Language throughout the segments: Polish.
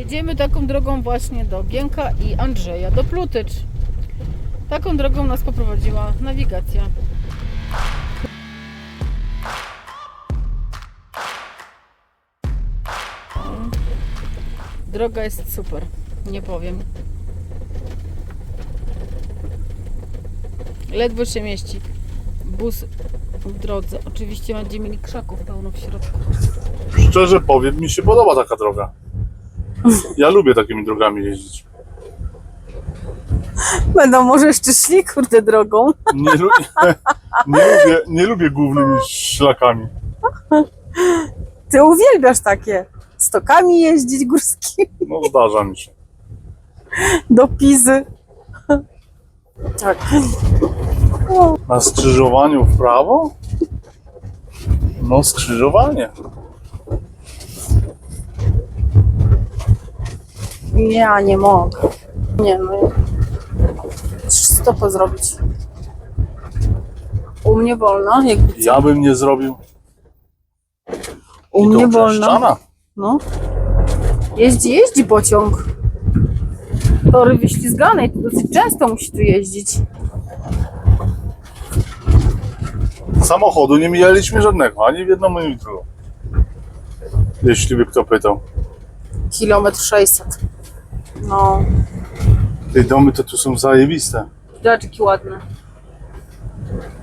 Jedziemy taką drogą właśnie do Gienka i Andrzeja, do Plutycz. Taką drogą nas poprowadziła nawigacja. Droga jest super, nie powiem. Ledwo się mieści. Bus w drodze. Oczywiście będziemy mieli krzaków pełno w środku. Szczerze powiem, mi się podoba taka droga. Ja lubię takimi drogami jeździć. Będą może jeszcze szli kurde drogą. Nie, lu- nie, lubię, nie lubię głównymi szlakami. Ty uwielbiasz takie. Stokami jeździć górskimi No zdarza mi się. do Pizy. Tak. Na skrzyżowaniu w prawo? No skrzyżowanie. Ja nie mogę. Nie no. Stopę zrobić. U mnie wolno, jakby co? Ja bym nie zrobił. U I to mnie wolno. Brzeszczana. No. Jeździ, jeździ pociąg. Tory wyślizgane i to dosyć często musi tu jeździć. Samochodu nie mijaliśmy żadnego, ani w jedną, ani w drugą. Jeśli by kto pytał. Kilometr 600. No. Te domy to tu są zajebiste. Zobacz, jaki ładny.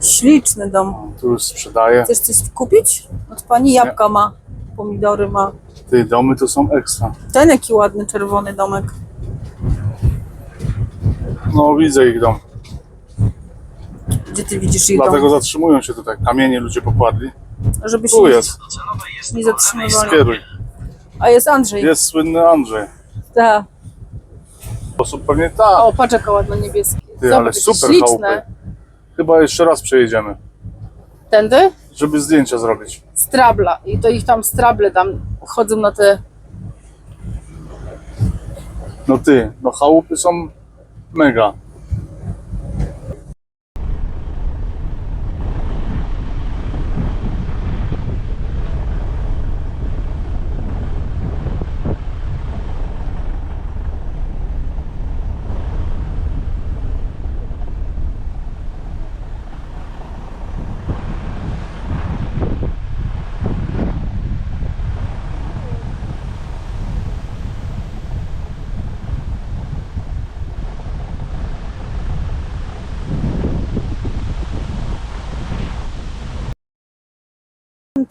Śliczny dom. Tu już sprzedaje. Chcesz coś kupić? Od pani jabłka ma. Pomidory ma. Te domy to są ekstra. Ten jaki ładny czerwony domek. No widzę ich dom. Gdzie ty widzisz ich Dlatego dom? zatrzymują się tutaj. Kamienie ludzie pokładli. Żeby się Tu nie, jest. nie zatrzymywali. Skieruj. A jest Andrzej. Jest słynny Andrzej. Tak. Sposób pewnie tak. O, patrz jaka ładna niebieskie. Ty, ale super śliczne. chałupy. Chyba jeszcze raz przejedziemy, Tędy? żeby zdjęcia zrobić. Strabla. I to ich tam strable tam chodzą na te... No ty, no chałupy są mega.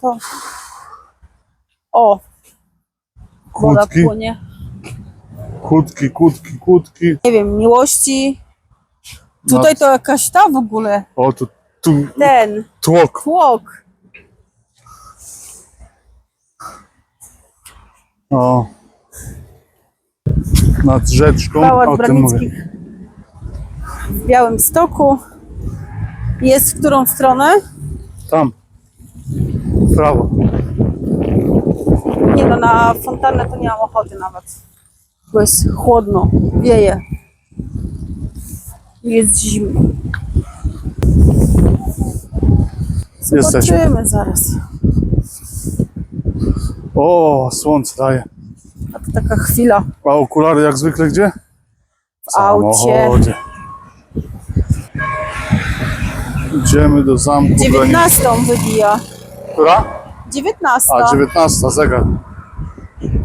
To... O! Woda Kłódki, płonie. kłódki, kłódki, kłódki. Nie wiem, miłości. Tutaj to jakaś ta w ogóle. O, tu, tu Ten. tłok. Tłok. O. Nad rzeczką. Pałac o tym mówię. Branickich w Białym Stoku. Jest w którą stronę? Tam. W prawo. Nie no, na fontannę to nie mam ochoty nawet. Bo jest chłodno, wieje. Jest zimno. Jesteśmy. Zobaczymy zaraz. O, słońce daje. A to taka chwila A okulary jak zwykle gdzie? w aucie. Idziemy do zamku. granic- 19 wybija. Która? 19. A, 19, zegar.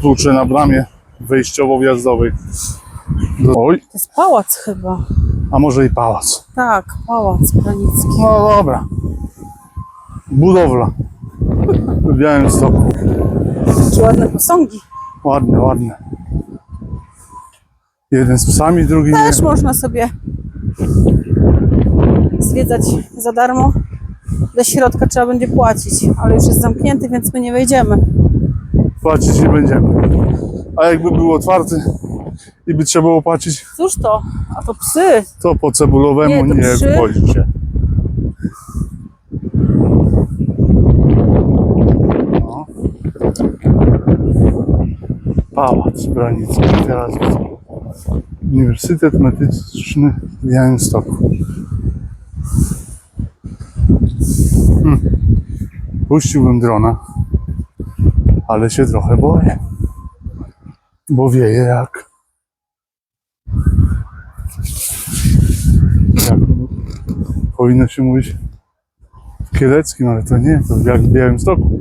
Klucze na bramie wejściowo-wjazdowej. Oj, To jest pałac chyba. a może i pałac. Tak, pałac Branicki. No dobra. Budowla. W Białymstoku. Jakie ładne posągi. Ładne, ładne. Jeden z psami, drugi nie. Też można sobie zwiedzać za darmo. Do środka trzeba będzie płacić, ale już jest zamknięty, więc my nie wejdziemy. Płacić nie będziemy. A jakby był otwarty i by trzeba było płacić, Cóż to? A to psy. to po cebulowemu Nie, to nie wchodzi się. No. Pałac Branicki, teraz. Uniwersytet Medyczny w Białymstoku. Hmm. Puściłbym drona, ale się trochę boję. Bo wieje jak. Jak powinno się mówić w Kieleckim, ale to nie, to jak w Białymstoku.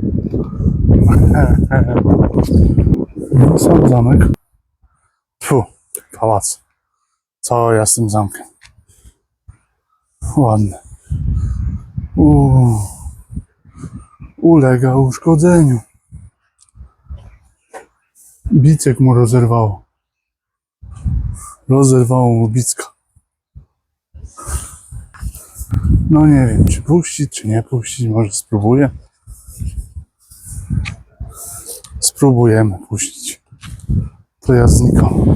No, sam zamek. Fu, pałac. Co ja z tym zamkiem? Ładny. Uuu. Ulega uszkodzeniu. Bicek mu rozerwało. Rozerwało mu bicka. No nie wiem, czy puścić, czy nie puścić. Może spróbuję. Spróbujemy puścić. To ja znikam.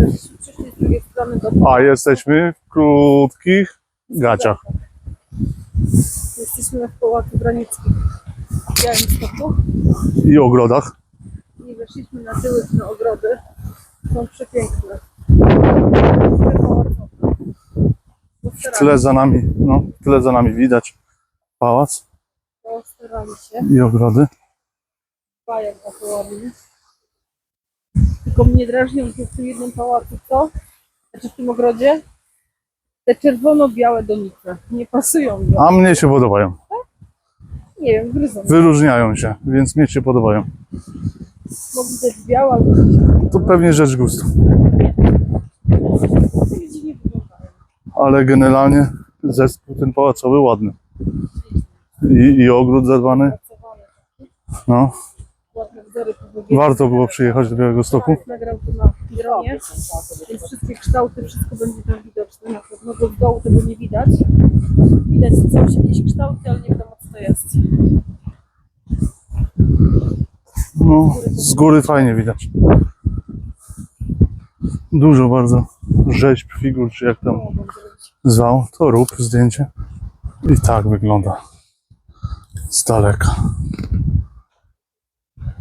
Ale przyszli z drugiej strony do A jesteśmy w krótkich gaciach. Jesteśmy w Pałacu Branickich w Białymstoku I ogrodach. i weszliśmy na tyły te ogrody. Są przepiękne. W tle za nami, no, w tle za nami widać pałac Postarali się. i ogrody. Bajek na to ładnie. Tylko mnie drażnią tu w tym jednym pałacu, co? Znaczy w tym ogrodzie? Te czerwono-białe donice. Nie pasują mi. A mnie się podobają. Nie wiem, gryzą. Wyróżniają się, więc mnie się podobają. Mogli być białe albo. To pewnie rzecz gustu. Tak wyglądają. Ale generalnie zespół ten pałacowy ładny. I, i ogród zadbany. Pracowane. No. Warto było przyjechać do Białego Stoku. Nagrał to na dronie, więc wszystkie kształty, wszystko będzie tam widoczne. Na pewno bo z dołu tego nie widać. Widać coś, jakieś kształty, ale nie wiadomo co to jest. No, z góry fajnie widać. Dużo bardzo rzeźb, figur, czy jak tam zwał, to rób zdjęcie. I tak wygląda z daleka.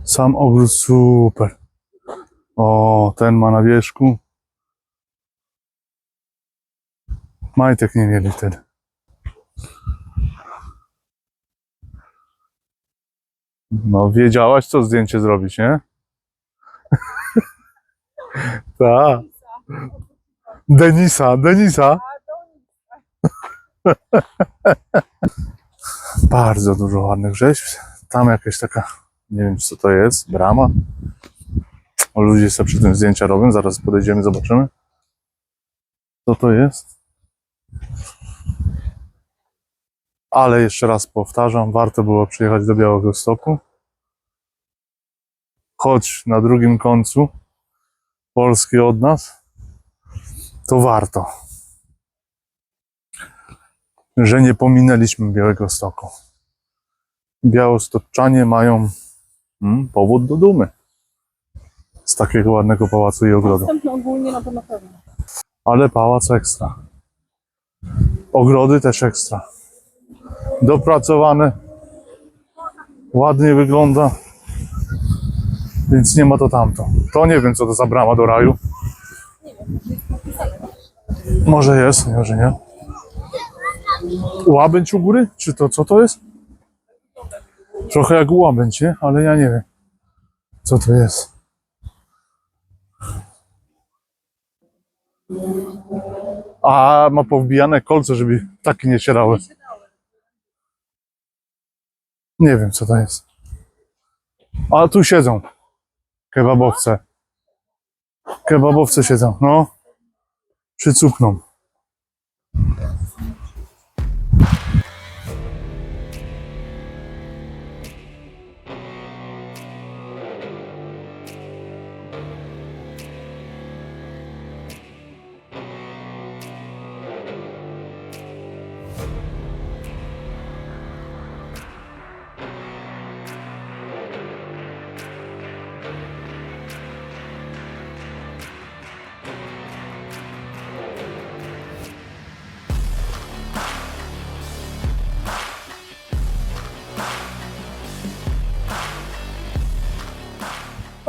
Sam ogród super. O, ten ma na wierzchu. Majtek nie mieli wtedy. No, wiedziałaś, co zdjęcie zrobić, nie? Tak. Denisa, Denisa. Bardzo dużo ładnych rzeźb. Tam jakaś taka, nie wiem co to jest, brama. Ludzie sobie przy tym zdjęcia robią, zaraz podejdziemy, zobaczymy. Co to jest? Ale jeszcze raz powtarzam, warto było przyjechać do Białego Stoku. Choć na drugim końcu Polski od nas, to warto że nie pominęliśmy Białego Stoku. Białostoczanie mają mm, powód do dumy z takiego ładnego pałacu i ogrodu. Następno ogólnie no to na pewno. Ale pałac ekstra. Ogrody też ekstra. Dopracowane. Ładnie wygląda. Więc nie ma to tamto. To nie wiem, co to za brama do raju. Może jest, może nie. Łabędź u góry? Czy to co to jest? Trochę jak nie? Ale ja nie wiem. Co to jest? A ma powbijane kolce, żeby takie nie cierały. Nie wiem, co to jest. A tu siedzą. Kebabowce. Kebabowce siedzą, no. Przycupną.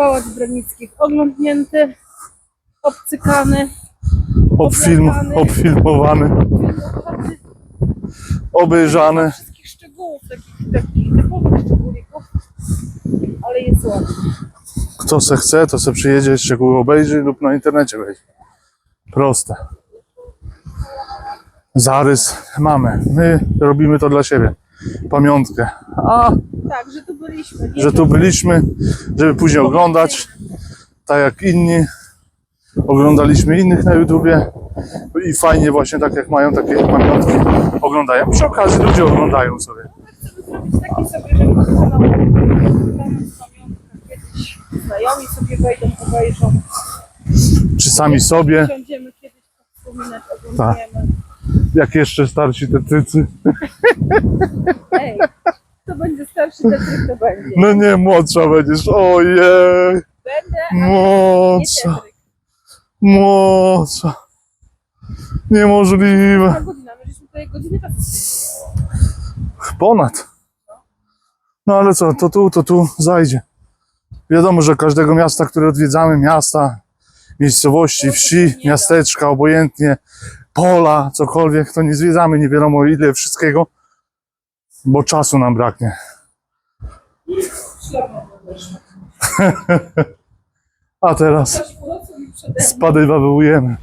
Pałac Branickich oglądnięty, obcykany, Obfilm, obfilmowany, filmowany. obejrzany. wszystkich szczegółów, takich, takich typowych szczególików, ale jest ładnie. Kto se chce, to se przyjedzie, szczegóły obejrzy lub na internecie wejdzie. Proste. Zarys mamy. My robimy to dla siebie. Pamiątkę. A, Tak, że tu byliśmy. Nie że tu byliśmy, żeby później oglądać, tak jak inni. Oglądaliśmy innych na YouTubie i fajnie właśnie tak jak mają takie pamiątki oglądają. Przy okazji ludzie oglądają sobie. Taki sobie, że znajomi sobie wejdą, obejrzą. Czy sami sobie, Siądziemy kiedyś wspominać, oglądniemy. Jak jeszcze starsi tetycy. Ej, to będzie starszy Tetryk, to będzie. No nie, młodsza będziesz. Ojej, Będę, ale nie młodsza, Tetryk. młodsza. Niemożliwe. A godzina, my żeśmy tutaj godziny czasu Ponad. No ale co, to tu, to tu zajdzie. Wiadomo, że każdego miasta, które odwiedzamy, miasta, miejscowości, wsi, miasteczka, obojętnie, pola, cokolwiek, to nie zwiedzamy nie wiadomo ile wszystkiego, bo czasu nam braknie. A teraz spadywawujemy.